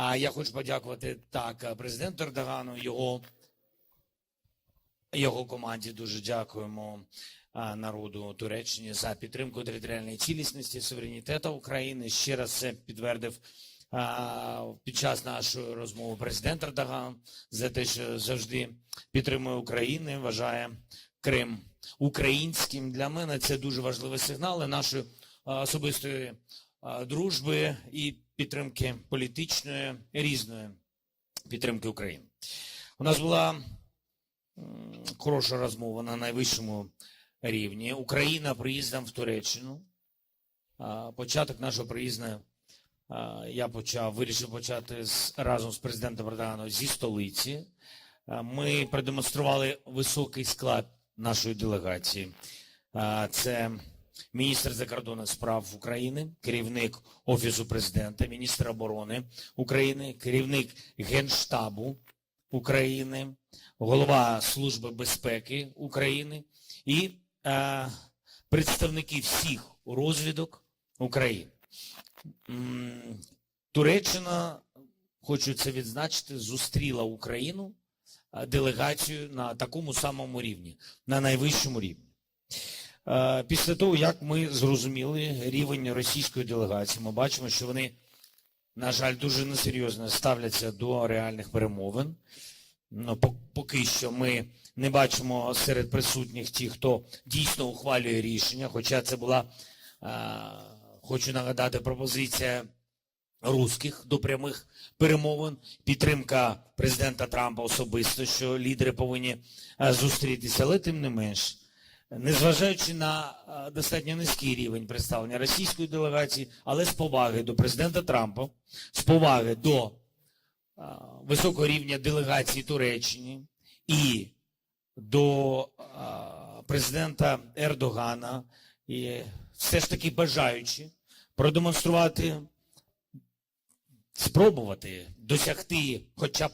А я хочу подякувати так президенту Ердогану, його, його команді. Дуже дякуємо а, народу Туреччини за підтримку територіальної цілісності, суверенітету України. Ще раз це підтвердив під час нашої розмови президент Ердоган за те, що завжди підтримує Україну, вважає Крим українським. Для мене це дуже важливі сигнали нашої особистої дружби і підтримки політичної різної підтримки України. У нас була хороша розмова на найвищому рівні. Україна приїздом в Туреччину. Початок нашого приїзду я почав, вирішив почати з, разом з президентом Ердоганом зі столиці. Ми продемонстрували високий склад нашої делегації. Це міністр закордонних справ України, керівник Офісу президента, міністр оборони України, керівник Генштабу України, голова Служби безпеки України і е, представники всіх розвідок України. Туреччина, хочу це відзначити, зустріла Україну е, делегацію на такому самому рівні, на найвищому рівні. Е, Після того, як ми зрозуміли рівень російської делегації, ми бачимо, що вони, на жаль, дуже несерйозно ставляться до реальних перемовин. Ну, по- поки що ми не бачимо серед присутніх ті, хто дійсно ухвалює рішення, хоча це була, е, хочу нагадати, пропозиція русських до прямих перемовин, підтримка президента Трампа особисто, що лідери повинні е, зустрітися, але тим не менш. Незважаючи на достатньо низький рівень представлення російської делегації, але з поваги до президента Трампа, з поваги до високого рівня делегації Туреччини і до президента Ердогана, і все ж таки бажаючи продемонструвати, спробувати досягти хоча б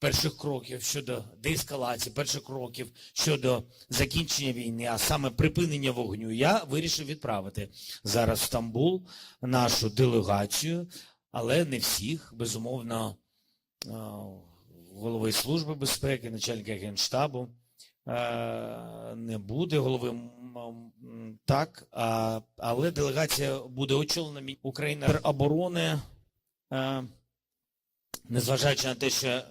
перших кроків щодо деескалації, перших кроків щодо закінчення війни, а саме припинення вогню, я вирішив відправити зараз в Стамбул нашу делегацію, але не всіх, безумовно, е, голови Служби безпеки, начальника Генштабу е, не буде, голови так, але делегація буде очолена Україна оборони, е, незважаючи на те, що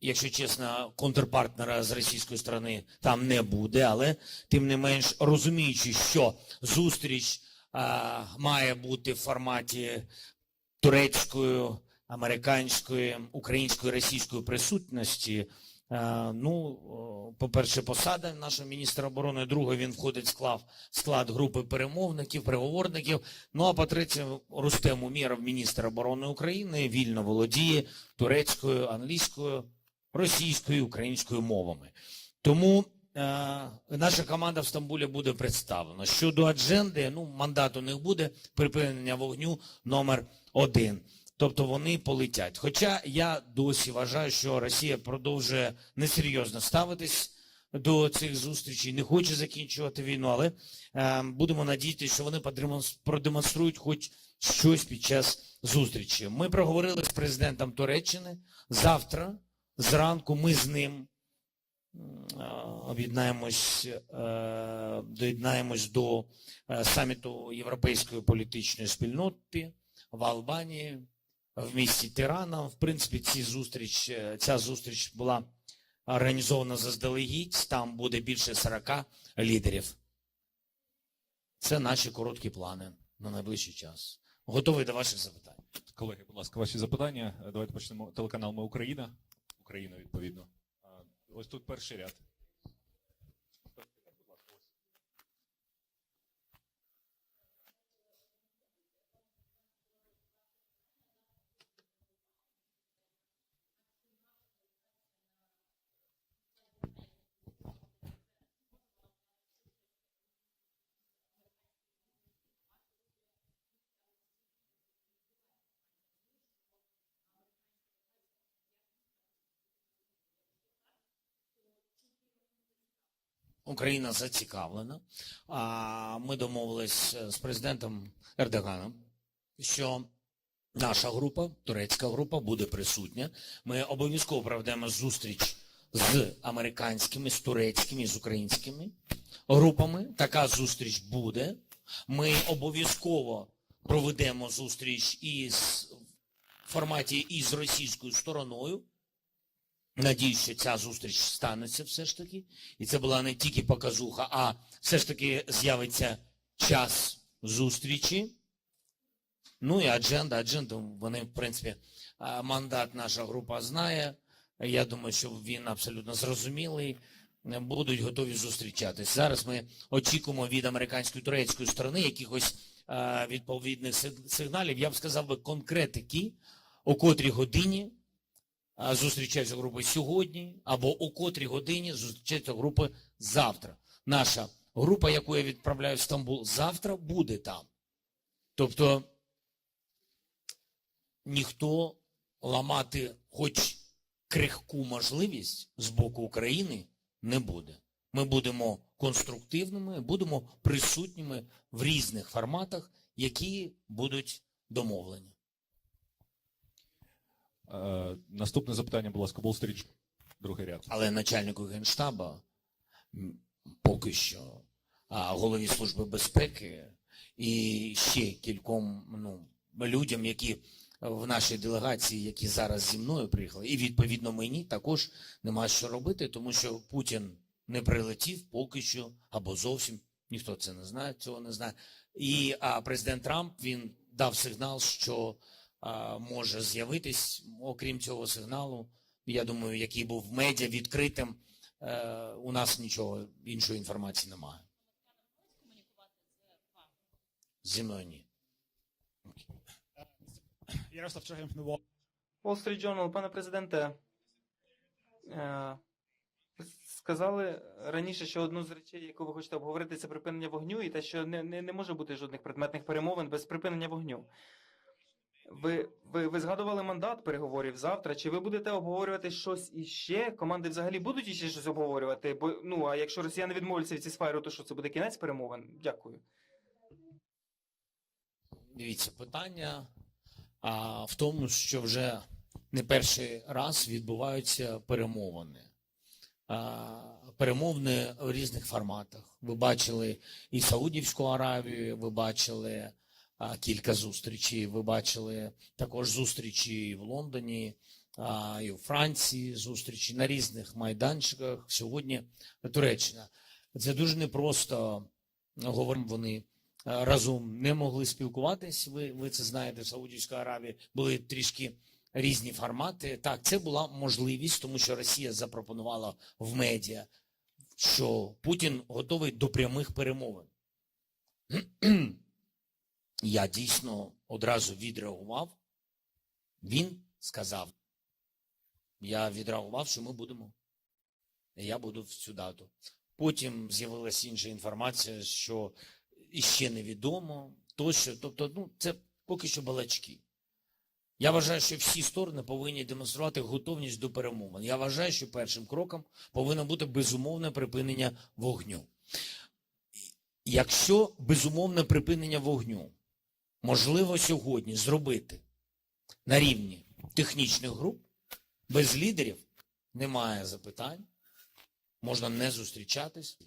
якщо чесно, контрпартнера з російської сторони там не буде, але тим не менш розуміючи, що зустріч а, має бути в форматі турецької, американської, української, російської присутності. А, Ну, по-перше, посада нашого міністра оборони. Друге, він входить в склад, склад групи перемовників, переговорників. Ну а по-третє, Рустем Умєров, міністр оборони України, вільно володіє турецькою, англійською, російською, українською мовами. Тому е, наша команда в Стамбулі буде представлена. Щодо адженди, ну мандат у них буде припинення вогню номер один. Тобто вони полетять. Хоча я досі вважаю, що Росія продовжує несерйозно ставитись до цих зустрічей, не хоче закінчувати війну, але е, будемо надіятися, що вони продемонструють хоч щось під час зустрічі. Ми проговорили з президентом Туреччини. Завтра зранку ми з ним е, об'єднаємось, е, доєднаємось до е, саміту Європейської політичної спільноти в Албанії, в місті Тирана. В принципі, ці зустріч, е, ця зустріч була організована заздалегідь. Там буде більше 40 лідерів. Це наші короткі плани на найближчий час. Готовий до ваших запитань. Колеги, будь ласка, ваші запитання. Давайте почнемо. Телеканал Ми Україна. Україна, відповідно. Ось тут перший ряд. Україна зацікавлена. Ми домовились е, з президентом Ердоганом, що Наша група, турецька група, буде присутня. Ми обов'язково проведемо зустріч з американськими, з турецькими, з українськими групами. Така зустріч буде. Ми обов'язково проведемо зустріч із в форматі із російською стороною. Надіюсь, що ця зустріч станеться все ж таки. І це була не тільки показуха, а все ж таки з'явиться час зустрічі. Ну і адженда, адженда, вони, в принципі, мандат наша група знає. Я думаю, що він абсолютно зрозумілий. Е, Будуть готові зустрічатись. Зараз ми очікуємо від американської турецької сторони якихось е, відповідних сигналів. Я б сказав би конкретики, о котрій годині зустрічаються групи сьогодні, або о котрій годині зустрічаються групи завтра. Наша група, яку я відправляю в Стамбул, завтра буде там. Тобто ніхто ламати хоч крихку можливість з боку України не буде. Ми будемо конструктивними, будемо присутніми в різних форматах, які будуть домовлені. Е, наступне запитання, будь ласка, Болстріч, другий ряд. Але начальнику Генштаба поки що, а голові Служби безпеки і ще кільком ну, людям, які в нашій делегації, які зараз зі мною приїхали, і відповідно мені також нема що робити, тому що Путін не прилетів поки що, або зовсім ніхто це не знає, цього не знає. І а президент Трамп він дав сигнал, що може з'явитись, окрім цього сигналу, я думаю, який був в медіа відкритим, е, у нас нічого іншої інформації немає. Зі мною ні. Ярослав. Wall Street Journal, пане президенте, е, сказали раніше, що одну з речей, яку ви хочете обговорити, це припинення вогню, і те, що не, не, не може бути жодних предметних перемовин без припинення вогню. Ви, ви, ви згадували мандат переговорів завтра. Чи ви будете обговорювати щось іще? Команди взагалі будуть іще щось обговорювати? Бо ну а якщо росіяни відмовляться від цісфайру, то що це буде кінець перемовин? Дякую. Дивіться, питання а, в тому, що вже не перший раз відбуваються перемовини. Перемовини в різних форматах. Ви бачили і Саудівську Аравію, ви бачили кілька зустрічей, ви бачили також зустрічі і в Лондоні, і у Франції, зустрічі на різних майданчиках. Сьогодні Туреччина. Це дуже непросто говоримо вони разом не могли спілкуватись. Ви, ви це знаєте, в Саудівській Аравії були трішки різні формати. Так, це була можливість, тому що Росія запропонувала в медіа, що Путін готовий до прямих перемовин. Я дійсно одразу відреагував. Він сказав, я відреагував, що ми будемо. Я буду в цю дату. Потім з'явилася інша інформація, що іще невідомо, тощо. Тобто, ну, це поки що балачки. Я вважаю, що всі сторони повинні демонструвати готовність до перемовин. Я вважаю, що першим кроком повинно бути безумовне припинення вогню. Якщо безумовне припинення вогню можливо сьогодні зробити на рівні технічних груп, без лідерів немає запитань можна не зустрічатись,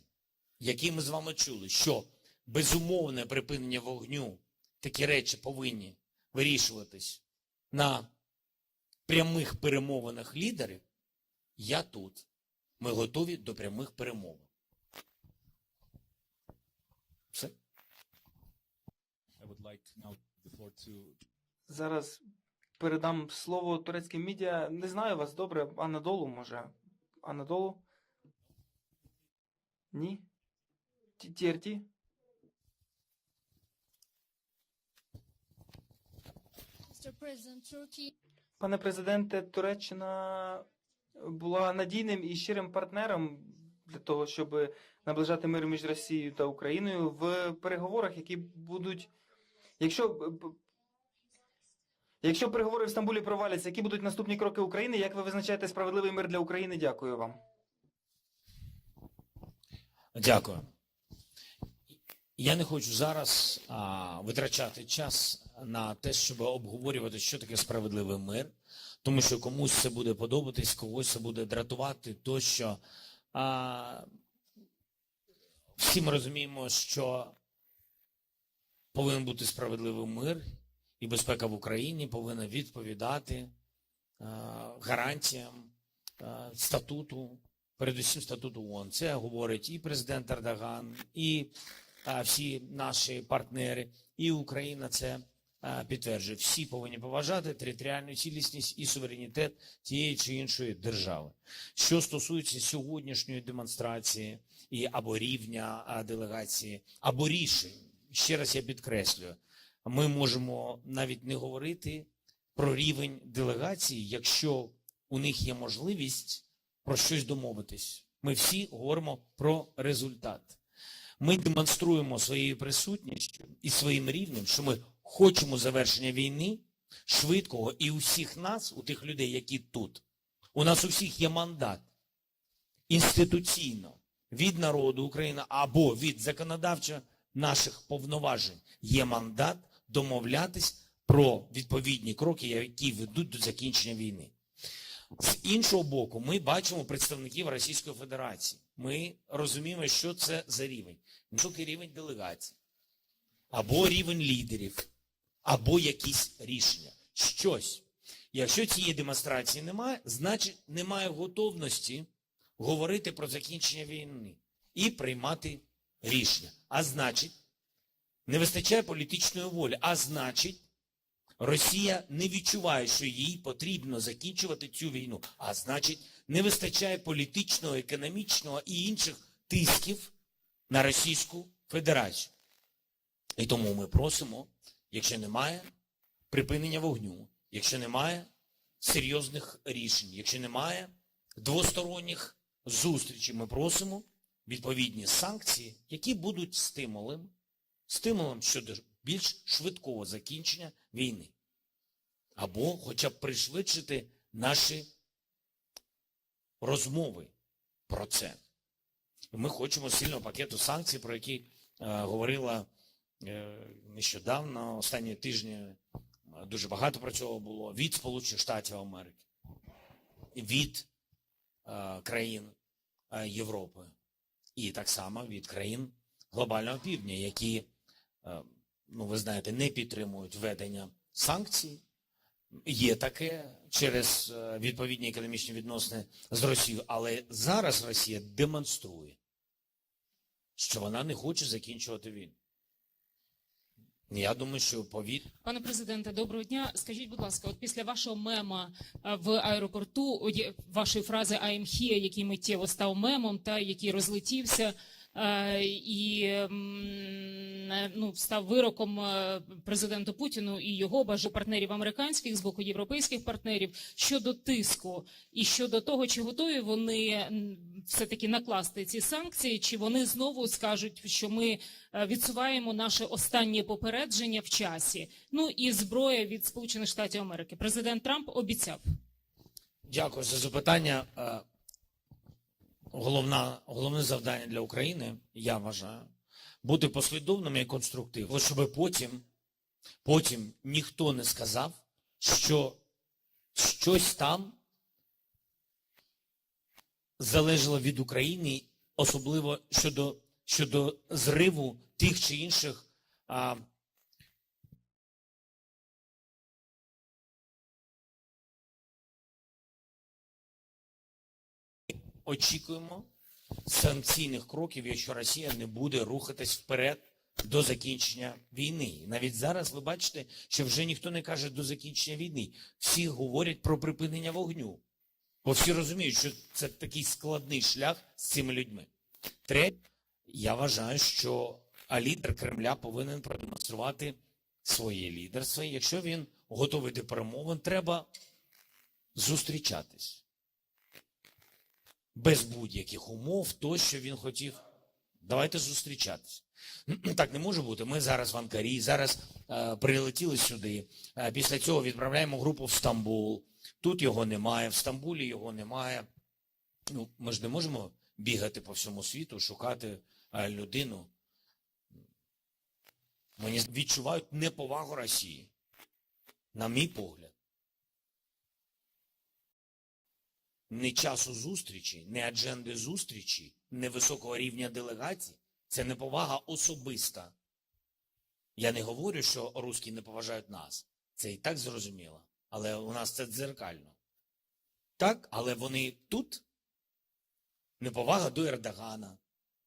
які ми з вами чули, що безумовне припинення вогню, такі речі повинні вирішуватись на прямих перемовинах лідерів, я тут. Ми готові до прямих перемовин. Все. I would like now the floor to Зараз передам слово турецьким медіа. Не знаю вас добре, Анадолу може. Анадолу? Ні? TRT? Пане президенте, Туреччина була надійним і щирим партнером для того, щоб наближати мир між Росією та Україною в переговорах, які будуть. Якщо, якщо переговори в Стамбулі проваляться, які будуть наступні кроки України? Як ви визначаєте справедливий мир для України? Дякую вам. Дякую. Я не хочу зараз а, витрачати час на те, щоб обговорювати, що таке справедливий мир, тому що комусь це буде подобатись, когось це буде дратувати, тощо. А, всі ми розуміємо, що повинен бути справедливий мир, і безпека в Україні повинна відповідати гарантіям статуту, передусім статуту ООН. Це говорить і президент Ердоган, і всі наші партнери, і Україна це підтверджує. Всі повинні поважати територіальну цілісність і суверенітет тієї чи іншої держави. Що стосується сьогоднішньої демонстрації і або рівня делегації, або рішень, ще раз я підкреслюю, ми можемо навіть не говорити про рівень делегації, якщо у них є можливість про щось домовитись. Ми всі говоримо про результат. Ми демонструємо своєю присутністю і своїм рівнем, що ми хочемо завершення війни швидкого і у всіх нас, у тих людей, які тут. У нас у всіх є мандат інституційно від народу України або від законодавчо наших повноважень є мандат домовлятись про відповідні кроки, які ведуть до закінчення війни. З іншого боку, ми бачимо представників Російської Федерації. Ми розуміємо, що це за рівень. Високий рівень делегацій, або рівень лідерів, або якісь рішення. Щось. Якщо цієї демонстрації немає, значить немає готовності говорити про закінчення війни і приймати рішення. А значить, не вистачає політичної волі. А значить, Росія не відчуває, що їй потрібно закінчувати цю війну. А значить, не вистачає політичного, економічного і інших тисків на Російську Федерацію. І тому ми просимо, якщо немає припинення вогню, якщо немає серйозних рішень, якщо немає двосторонніх зустрічей, ми просимо відповідні санкції, які будуть стимулем, стимулом щодо більш швидкого закінчення війни. Або хоча б пришвидшити наші розмови про це. Ми хочемо сильного пакету санкцій, про які е, говорила е, нещодавно, останні тижні е, дуже багато про цього було від Сполучених Штатів Америки, від е, країн е, Європи і так само від країн глобального півдня, які, е, ну ви знаєте, не підтримують введення санкцій. Є таке через е, відповідні економічні відносини з Росією, але зараз Росія демонструє, що вона не хоче закінчувати війну. Я думаю, що повід Пане президенте, доброго дня. Скажіть, будь ласка, от після вашого мема е, в аеропорту, вашої фрази «I here», який миттєво став мемом, та який розлетівся і е, ну, став вироком е, президенту Путіну і його бажу партнерів американських з боку європейських партнерів щодо тиску і щодо того, чи готові вони все-таки накласти ці санкції, чи вони знову скажуть, що ми е, відсуваємо наше останнє попередження в часі. Ну і зброя від Сполучених Штатів Америки. Президент Трамп обіцяв. Дякую за запитання. Головна, головне завдання для України, я вважаю, бути послідовним і конструктивним, щоб потім, потім ніхто не сказав, що щось там залежало від України, особливо щодо, щодо зриву тих чи інших а, очікуємо санкційних кроків, якщо Росія не буде рухатись вперед до закінчення війни. Навіть зараз ви бачите, що вже ніхто не каже до закінчення війни. Всі говорять про припинення вогню. Бо всі розуміють, що це такий складний шлях з цими людьми. Третє, я вважаю, що лідер Кремля повинен продемонструвати своє лідерство. Якщо він готовий до перемовин, треба зустрічатись без будь-яких умов, то, що він хотів. Давайте зустрічатися. Так не може бути. Ми зараз в Анкарі, зараз е, прилетіли сюди. Е, після цього відправляємо групу в Стамбул. Тут його немає, в Стамбулі його немає. Ну, ми ж не можемо бігати по всьому світу, шукати е, людину. Мені відчувають неповагу Росії. На мій погляд. Не часу зустрічі, не адженди зустрічі, не високого рівня делегацій. Це неповага особиста. Я не говорю, що русські не поважають нас. Це і так зрозуміло. Але у нас це дзеркально. Так, але вони тут. Неповага до Ердогана,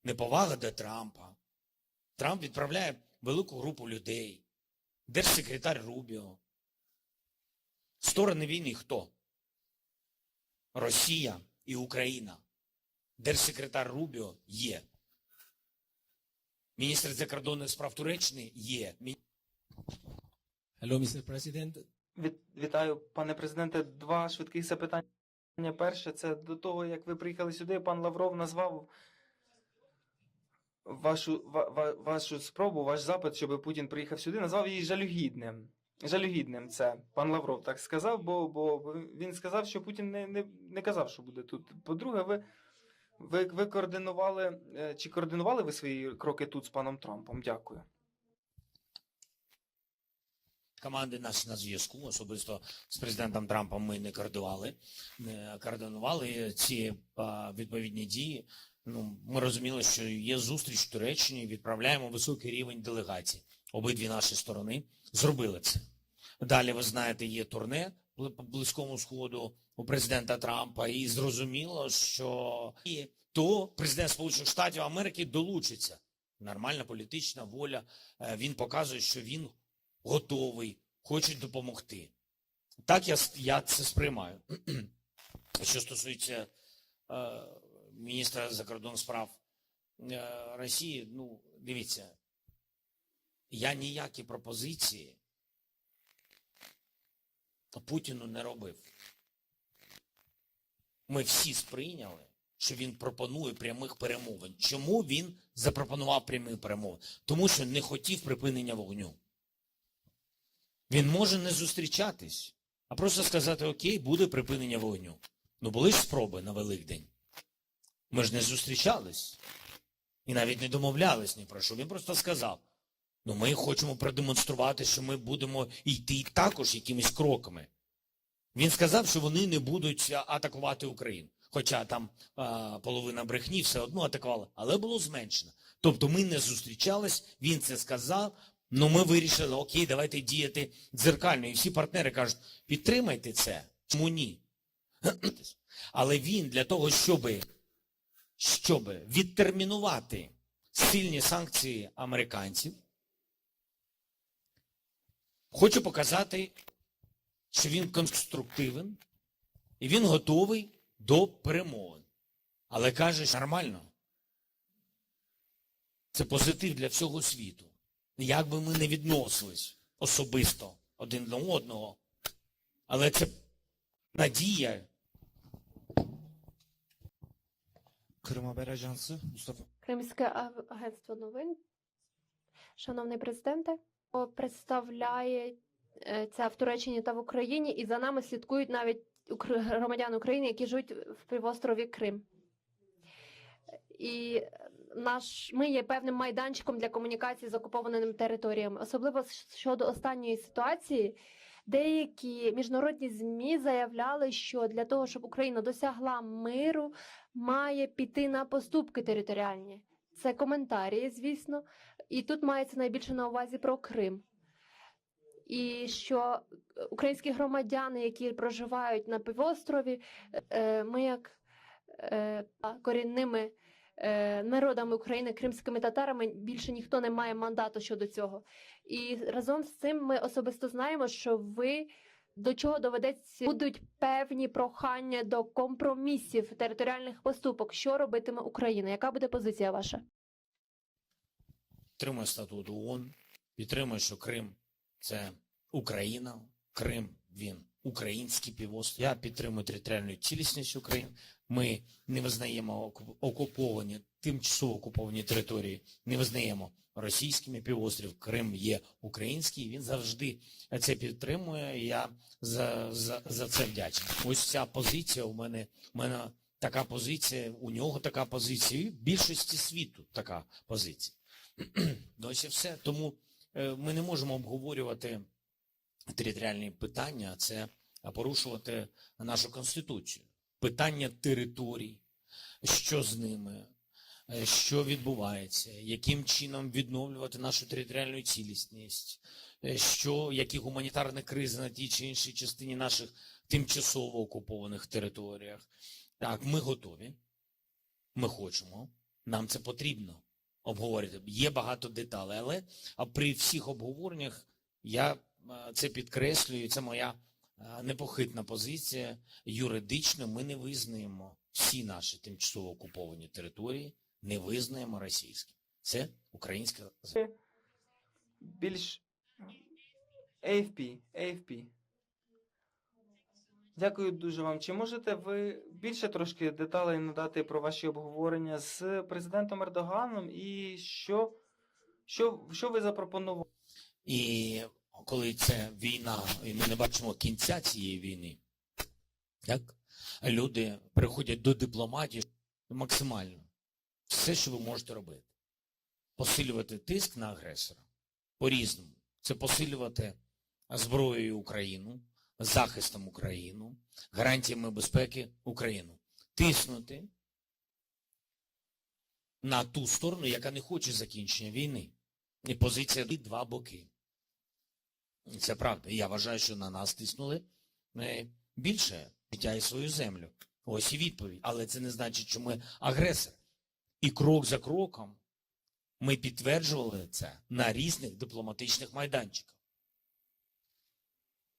неповага до Трампа. Трамп відправляє велику групу людей. Держсекретар Рубіо. Сторони війни хто? Росія і Україна. Держсекретар Рубіо є. Міністр закордонних справ Туреччини є. Hello, Mr. President. Вітаю, пане президенте. Два швидких запитання. Перше, це до того, як ви приїхали сюди, пан Лавров назвав вашу, ва, ва- вашу спробу, ваш запит, щоб Путін приїхав сюди, назвав її жалюгідним. Жалюгідним це пан Лавров так сказав, бо, бо він сказав, що Путін не, не, не казав, що буде тут. По-друге, ви, ви, ви координували е, чи координували ви свої кроки тут з паном Трампом? Дякую. Команди наші на зв'язку, особисто з президентом Трампом ми не координували, не координували ці відповідні дії. Ну, ми розуміли, що є зустріч в Туреччині, відправляємо високий рівень делегацій. Обидві наші сторони зробили це. Далі, ви знаєте, є турне по Близькому Сходу у президента Трампа, і зрозуміло, що і то президент Сполучених Штатів Америки долучиться. Нормальна політична воля. Е, Він показує, що він готовий, хочуть допомогти. Так я, я це сприймаю. Що стосується е, міністра закордонних справ е, Росії, ну, дивіться, я ніякі пропозиції Путіну не робив. Ми всі сприйняли, що він пропонує прямих перемовин. Чому він запропонував прямі перемовини? Тому що не хотів припинення вогню. Він може не зустрічатись, а просто сказати, окей, буде припинення вогню. Ну були ж спроби на Великдень. Ми ж не зустрічались і навіть не домовлялись ні про що. Він просто сказав: ну ми хочемо продемонструвати, що ми будемо йти також якимись кроками. Він сказав, що вони не будуть атакувати Україну. Хоча там а, половина брехні все одно атакувала, але було зменшено. Тобто ми не зустрічались, він це сказав, Ну, ми вирішили, окей, давайте діяти дзеркально. І всі партнери кажуть, підтримайте це. Чому ні? Але він для того, щоб, щоб відтермінувати сильні санкції американців, хоче показати, що він конструктивен і він готовий до перемовин. Але каже, що нормально. Це позитив для всього світу. Як би ми не відносились особисто один до одного, але це надія. Ajansı Mustafa Кримське агентство новин. Шановний президенте, представляє е, це в Туреччині та в Україні, і за нами слідкують навіть громадяни України, які живуть в півострові Крим. І наш ми є певним майданчиком для комунікації з окупованими територіями, особливо щодо останньої ситуації. Деякі міжнародні змі заявляли, що для того, щоб Україна досягла миру, має піти на поступки територіальні. Це коментарі, звісно, і тут мається найбільше на увазі про Крим. І що українські громадяни, які проживають на півострові, е, ми як е, корінними е, народами України, кримськими татарами, більше ніхто не має мандату щодо цього. І разом з цим ми особисто знаємо, що ви до чого доведеться будуть певні прохання до компромісів територіальних поступок. Що робитиме Україна? Яка буде позиція ваша? Підтримує статут ООН, підтримує, що Крим це Україна, Крим він український півострів. Я підтримую територіальну цілісність України. Ми не визнаємо оку- окуповані, тимчасово окуповані території, не визнаємо російськими півострів. Крим є український. Він завжди це підтримує. Я за, за, за це вдячний. Ось ця позиція у мене, у мене така позиція, у нього така позиція, і в більшості світу така позиція. Ну, ось і все. Тому е, ми не можемо обговорювати територіальні питання, а це порушувати нашу конституцію. Питання територій, що з ними, що відбувається, яким чином відновлювати нашу територіальну цілісність, е, що, які гуманітарні кризи на тій чи іншій частині наших тимчасово окупованих територіях. Так, ми готові, ми хочемо, нам це потрібно обговорити. Є багато деталей, але а при всіх обговореннях я е, це підкреслюю, це моя е, непохитна позиція. Юридично ми не визнаємо всі наші тимчасово окуповані території, не визнаємо російські. Це українська земля. Більш AFP, AFP. Дякую дуже вам. Чи можете ви більше трошки деталей надати про ваші обговорення з президентом Ердоганом і що, що, що ви запропонували? І коли це війна, і ми не бачимо кінця цієї війни, так? люди приходять до дипломатії максимально. Все, що ви можете робити. Посилювати тиск на агресора по-різному. Це посилювати зброєю Україну, захистом Україну, гарантіями безпеки Україну. Тиснути на ту сторону, яка не хоче закінчення війни. І позиція два боки. Це правда. Я вважаю, що на нас тиснули е, більше життя і свою землю. Ось і відповідь. Але це не значить, що ми агресор. І крок за кроком ми підтверджували це на різних дипломатичних майданчиках,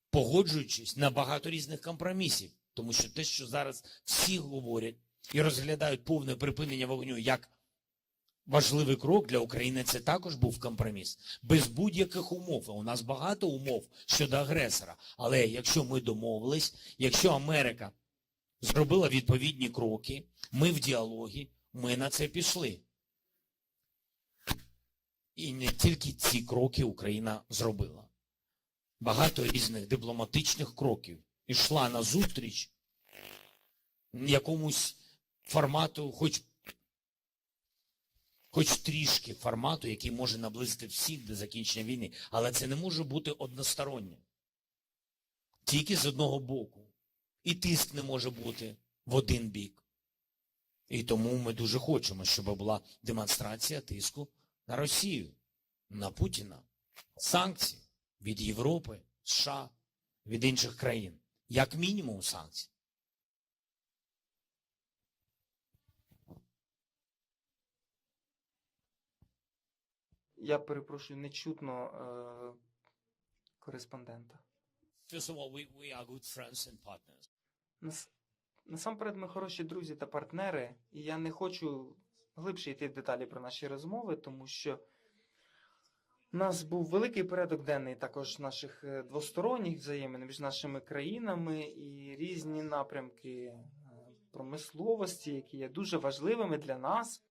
погоджуючись на багато різних компромісів. Тому що те, що зараз всі говорять і розглядають повне припинення вогню як важливий крок для України, це також був компроміс. Без будь-яких умов. У нас багато умов щодо агресора. Але якщо ми домовились, якщо Америка зробила відповідні кроки, ми в діалогі, ми на це пішли. І не тільки ці кроки Україна зробила. Багато різних дипломатичних кроків ішла на зустріч якомусь формату, хоч, хоч трішки формату, який може наблизити всіх до закінчення війни. Але це не може бути одностороннім. Тільки з одного боку. І тиск не може бути в один бік. І тому ми дуже хочемо, щоб була демонстрація тиску на Росію, на Путіна, санкції від Європи, США, від інших країн. Як мінімум санкції. Я перепрошую, не чутно е, кореспондента. First of all, we, we are good friends and partners. Нас, насамперед, ми хороші друзі та партнери, і я не хочу глибше йти в деталі про наші розмови, тому що у нас був великий порядок денний також наших е, двосторонніх взаємин між нашими країнами і різні напрямки е, промисловості, які є дуже важливими для нас.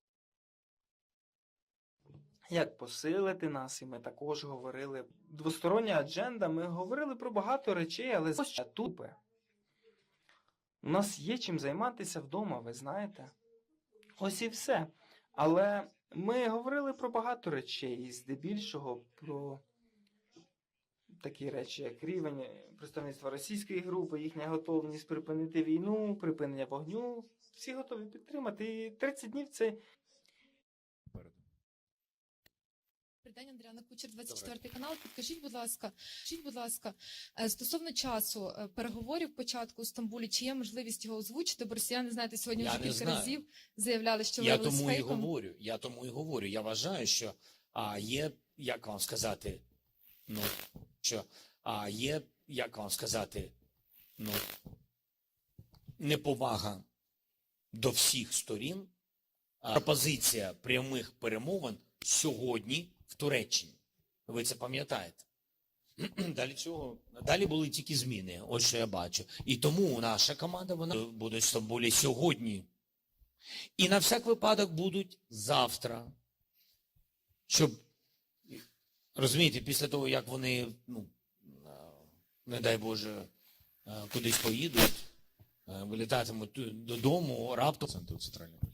Як посилити нас, і ми також говорили. Двостороння адженда, ми говорили про багато речей, але тупе. У нас є чим займатися вдома, ви знаєте. Ось і все. Але ми говорили про багато речей, і здебільшого про такі речі, як рівень представництва російської групи, їхня готовність припинити війну, припинення вогню. Всі готові підтримати. І 30 днів це день, Андріана Кучер, 24 канал. Підкажіть, будь ласка, скажіть, будь ласка, е, стосовно часу е, переговорів початку у Стамбулі, чи є можливість його озвучити? Бо росіяни, знаєте, сьогодні Я вже кілька знаю. разів заявляли, що Я тому і говорю. Я тому і говорю. Я вважаю, що а, є, як вам сказати, ну, що а, є, як вам сказати, ну, неповага до всіх сторін. Пропозиція прямих перемовин сьогодні в Туреччині. Ви це пам'ятаєте? Далі цього далі були тільки зміни. Ось що я бачу. І тому наша команда вона буде в Стамбулі сьогодні. І на всяк випадок будуть завтра. Щоб розумієте, після того, як вони, ну, е, не дай Боже, е, кудись поїдуть, е, вилітатимуть додому, раптом. Центр у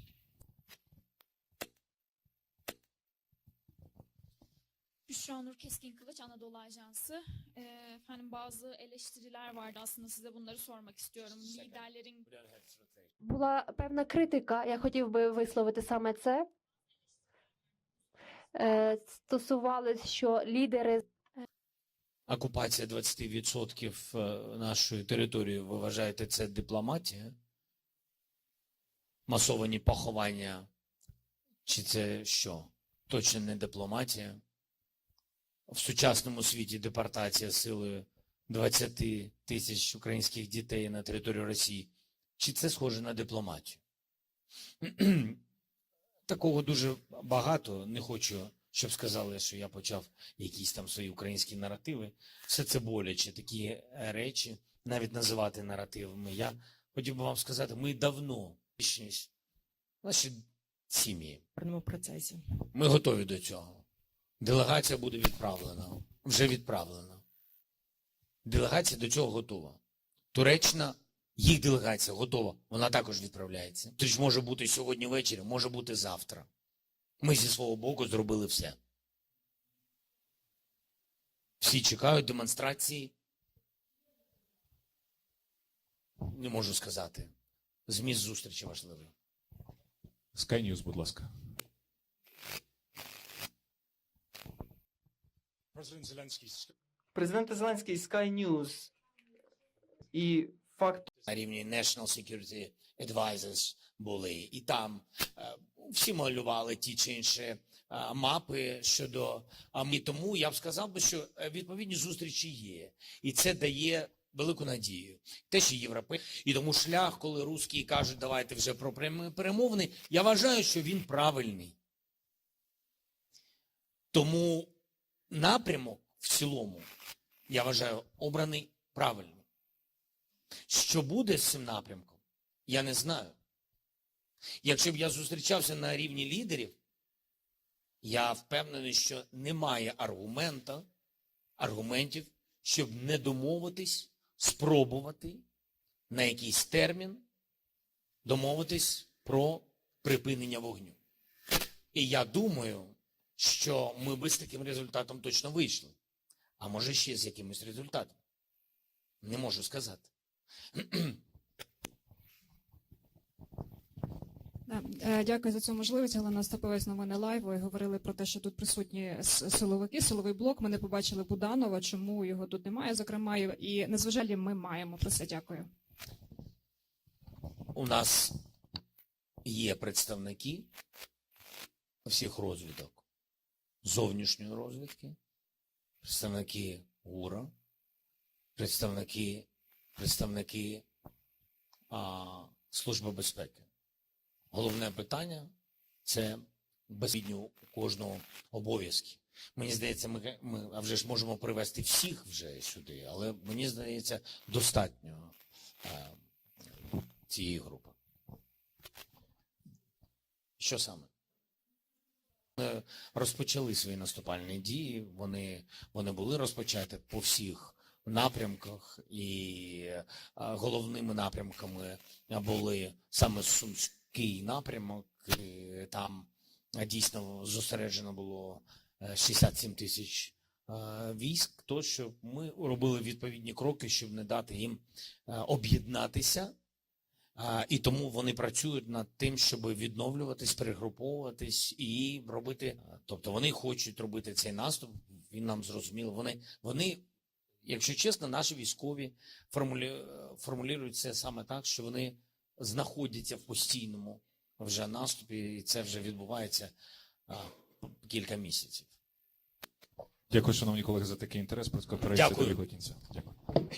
Україні. Şuanur Keskin Kılıç Anadolu Ajansı. Ee, efendim bazı eleştiriler vardı aslında size bunları sormak istiyorum. Liderlerin Була певна критика, я хотів би висловити саме це. Е, Стосувалось, що лідери Окупація 20% е, нашої території, ви вважаєте, це дипломатія? Масовані поховання? Чи це що? Точно не дипломатія? В сучасному світі депортація силою 20 тисяч українських дітей на територію Росії. Чи це схоже на дипломатію? Такого дуже багато. Не хочу, щоб сказали, що я почав якісь там свої українські наративи. Все це боляче, такі е, речі, навіть називати наративами. Я хотів би вам сказати, ми давно, наші сім'ї, процесі. ми готові до цього. Делегація буде відправлена. Вже відправлена. Делегація до цього готова. Туреччина, їх делегація готова. Вона також відправляється. Тож може бути сьогодні ввечері, може бути завтра. Ми зі свого боку зробили все. Всі чекають демонстрації. Не можу сказати. Зміст зустрічі важливий. Sky News, будь ласка. President Zelensky Президент Зеленський Sky News і факт на рівні National Security Advisors були, і там е, всі малювали ті чи інші е, мапи щодо а і тому я б сказав би, що е, відповідні зустрічі є, і це дає велику надію. Те, що європей, і тому шлях, коли русські кажуть, давайте вже про перемовини, я вважаю, що він правильний. Тому напрямок в цілому, я вважаю, обраний правильно. Що буде з цим напрямком, я не знаю. Якщо б я зустрічався на рівні лідерів, я впевнений, що немає аргумента, аргументів, щоб не домовитись, спробувати на якийсь термін домовитись про припинення вогню. І я думаю, що ми би з таким результатом точно вийшли. А може ще з якимось результатом. Не можу сказати. Е, Дякую за цю можливість. Галина Остаповець, новини лайву. І говорили про те, що тут присутні силовики, силовий блок. Ми не побачили Буданова. Чому його тут немає? Зокрема, і- і незважалі ми маємо про це. Дякую. У нас є представники всіх розвідок, зовнішньої розвідки, представники ГУРа, представники, представники а, Служби безпеки. Головне питання це безпідню у кожного обов'язки. Мені здається, ми, ми а вже ж можемо привести всіх вже сюди, але мені здається, достатньо е, цієї групи. Що саме? Е, Розпочали свої наступальні дії. Вони, вони були розпочаті по всіх напрямках, і е, головними напрямками були саме Сумський напрямок. І там е, дійсно зосереджено було е, 67 тисяч військ. То що ми робили відповідні кроки, щоб не дати їм об'єднатися. І тому вони працюють над тим, щоб відновлюватись, перегруповуватись і робити. Тобто вони хочуть робити цей наступ. Він нам зрозуміло. Вони, вони, якщо чесно, наші військові формулі, формулюють це саме так, що вони знаходяться в постійному вже наступі, і це вже відбувається а, кілька місяців. Дякую, шановні колеги, за такий інтерес. Дякую. добігли кінця. Дякую.